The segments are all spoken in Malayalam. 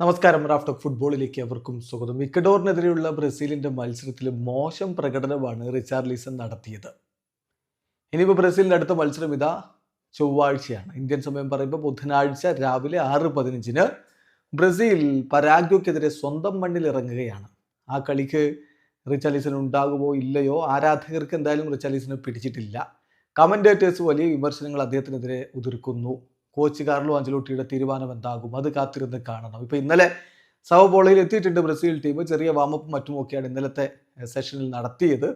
നമസ്കാരം. റാഫ്റ്റോക്ക് ഫുട്ബോളിലേക്ക് അവർക്കും സ്വാഗതം. ഇക്കഡോറിനെതിരെയുള്ള ബ്രസീലിന്റെ മത്സരത്തിൽ മോശം പ്രകടനമാണ് റിച്ചാർലിസൺ നടത്തിയത്. ഇനിയിപ്പോൾ ബ്രസീലിന്റെ അടുത്ത മത്സരം ഇതാ ചൊവ്വാഴ്ചയാണ്. ഇന്ത്യൻ സമയം പറയുമ്പോൾ ബുധനാഴ്ച രാവിലെ ആറ് പതിനഞ്ചിന് ബ്രസീൽ പരാഗ്വയ്ക്കെതിരെ സ്വന്തം മണ്ണിൽ ഇറങ്ങുകയാണ്. ആ കളിക്ക് റിച്ചാലിസൺ ഉണ്ടാകുമോ ഇല്ലയോ ആരാധകർക്ക് എന്തായാലും റിച്ചാലിസനെ പിടിച്ചിട്ടില്ല. കമന്റേറ്റേഴ്സ് വലിയ വിമർശനങ്ങൾ അദ്ദേഹത്തിനെതിരെ ഉതിർക്കുന്നു. കോച്ച് കാർലോ അഞ്ചലോട്ടിയുടെ തീരുമാനം എന്താകും? അത് കാത്തിരുന്ന് കാണണം. ഇപ്പൊ ഇന്നലെ സവബോളയിൽ എത്തിയിട്ടുണ്ട് ബ്രസീൽ ടീം. ചെറിയ വാമപ്പും മറ്റും ഒക്കെയാണ് ഇന്നലത്തെ സെഷനിൽ നടത്തിയത്.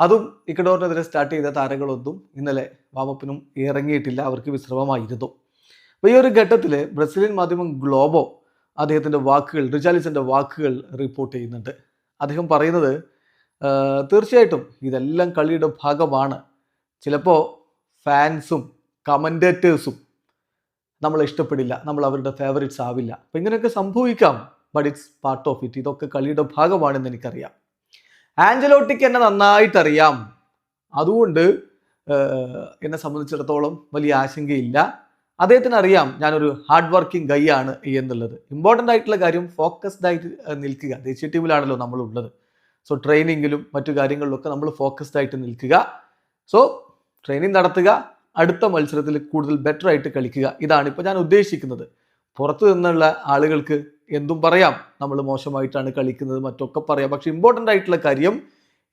അതും ഇക്കഡോറിനെതിരെ സ്റ്റാർട്ട് ചെയ്ത താരങ്ങളൊന്നും ഇന്നലെ വാമപ്പിനും ഇറങ്ങിയിട്ടില്ല. അവർക്ക് വിശ്രമമായിരുന്നു. അപ്പോൾ ഈ ഒരു ഘട്ടത്തിൽ ബ്രസീലിയൻ മാധ്യമം ഗ്ലോബോ അദ്ദേഹത്തിന്റെ വാക്കുകൾ റിജാലിസിന്റെ വാക്കുകൾ റിപ്പോർട്ട് ചെയ്യുന്നുണ്ട്. അദ്ദേഹം പറയുന്നത് തീർച്ചയായിട്ടും ഇതെല്ലാം കളിയുടെ ഭാഗമാണ്. ചിലപ്പോൾ ഫാൻസും കമന്റേറ്റേഴ്സും നമ്മളെ ഇഷ്ടപ്പെടില്ല നമ്മൾ അവരുടെ ഫേവറേറ്റ്സ് ആവില്ല. അപ്പം ഇങ്ങനെയൊക്കെ സംഭവിക്കാം but it's part of it ഇതൊക്കെ കളിയുടെ ഭാഗമാണെന്ന് എനിക്കറിയാം. ആഞ്ചലോട്ടിക്ക് എന്നെ നന്നായിട്ടറിയാം. അതുകൊണ്ട് എന്നെ സംബന്ധിച്ചിടത്തോളം വലിയ ആശങ്കയില്ല. അദ്ദേഹത്തിന് അറിയാം ഞാനൊരു ഹാർഡ് വർക്കിംഗ് ഗൈ ആണ് എന്നുള്ളത്. ഇമ്പോർട്ടന്റ് ആയിട്ടുള്ള കാര്യം ഫോക്കസ്ഡ് ആയിട്ട് നിൽക്കുക. ദേശീയ ടീമിലാണല്ലോ നമ്മളുള്ളത്. സോ ട്രെയിനിങ്ങിലും മറ്റു കാര്യങ്ങളിലൊക്കെ നമ്മൾ ഫോക്കസ്ഡ് ആയിട്ട് നിൽക്കുക. സോ ട്രെയിനിങ് നടത്തുക. അടുത്ത മത്സരത്തിൽ കൂടുതൽ ബെറ്റർ ആയിട്ട് കളിക്കുക. ഇതാണ് ഇപ്പോൾ ഞാൻ ഉദ്ദേശിക്കുന്നത്. പുറത്തു നിന്നുള്ള ആളുകൾക്ക് എന്തും പറയാം. നമ്മൾ മോശമായിട്ടാണ് കളിക്കുന്നത് മറ്റൊക്കെ പറയാം. പക്ഷെ ഇമ്പോർട്ടന്റ് ആയിട്ടുള്ള കാര്യം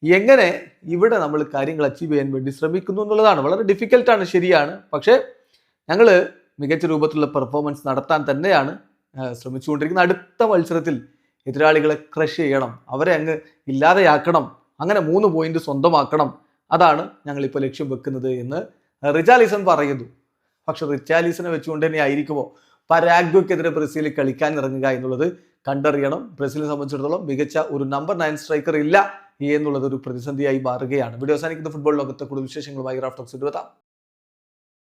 എങ്ങനെ ഇവിടെ നമ്മൾ കാര്യങ്ങൾ അച്ചീവ് ചെയ്യാൻ വേണ്ടി ശ്രമിക്കുന്നു എന്നുള്ളതാണ്. വളരെ ഡിഫിക്കൽട്ടാണ് ശരിയാണ്. പക്ഷേ ഞങ്ങൾ മികച്ച രൂപത്തിലുള്ള പെർഫോമൻസ് നടത്താൻ തന്നെയാണ് ശ്രമിച്ചുകൊണ്ടിരിക്കുന്നത്. അടുത്ത മത്സരത്തിൽ എതിരാളികളെ ക്രഷ് ചെയ്യണം. അവരെ അങ്ങ് ഇല്ലാതെയാക്കണം. അങ്ങനെ മൂന്ന് പോയിന്റ് സ്വന്തമാക്കണം. അതാണ് ഞങ്ങളിപ്പോൾ ലക്ഷ്യം വെക്കുന്നത് എന്ന് റിച്ചാലിസൺ പറയുന്നു. പക്ഷെ റിച്ചാലിസനെ വെച്ചുകൊണ്ട് തന്നെ ആയിരിക്കുമോ പരാഗ്വയ്ക്കെതിരെ ബ്രസീൽ കളിക്കാൻ ഇറങ്ങുക എന്നുള്ളത് കണ്ടറിയണം. ബ്രസീലിനെ സംബന്ധിച്ചിടത്തോളം മികച്ച ഒരു നമ്പർ നയൻ സ്ട്രൈക്കർ ഇല്ല എന്നുള്ളത് ഒരു പ്രതിസന്ധിയായി മാറുകയാണ്. വീഡിയോ അവസാനിക്കുന്ന ഫുട്ബോൾ ലോകത്തെ കൂടുതൽ വിശേഷങ്ങളുമായി റാഫ്റ്റോക്സ് എടുത്താം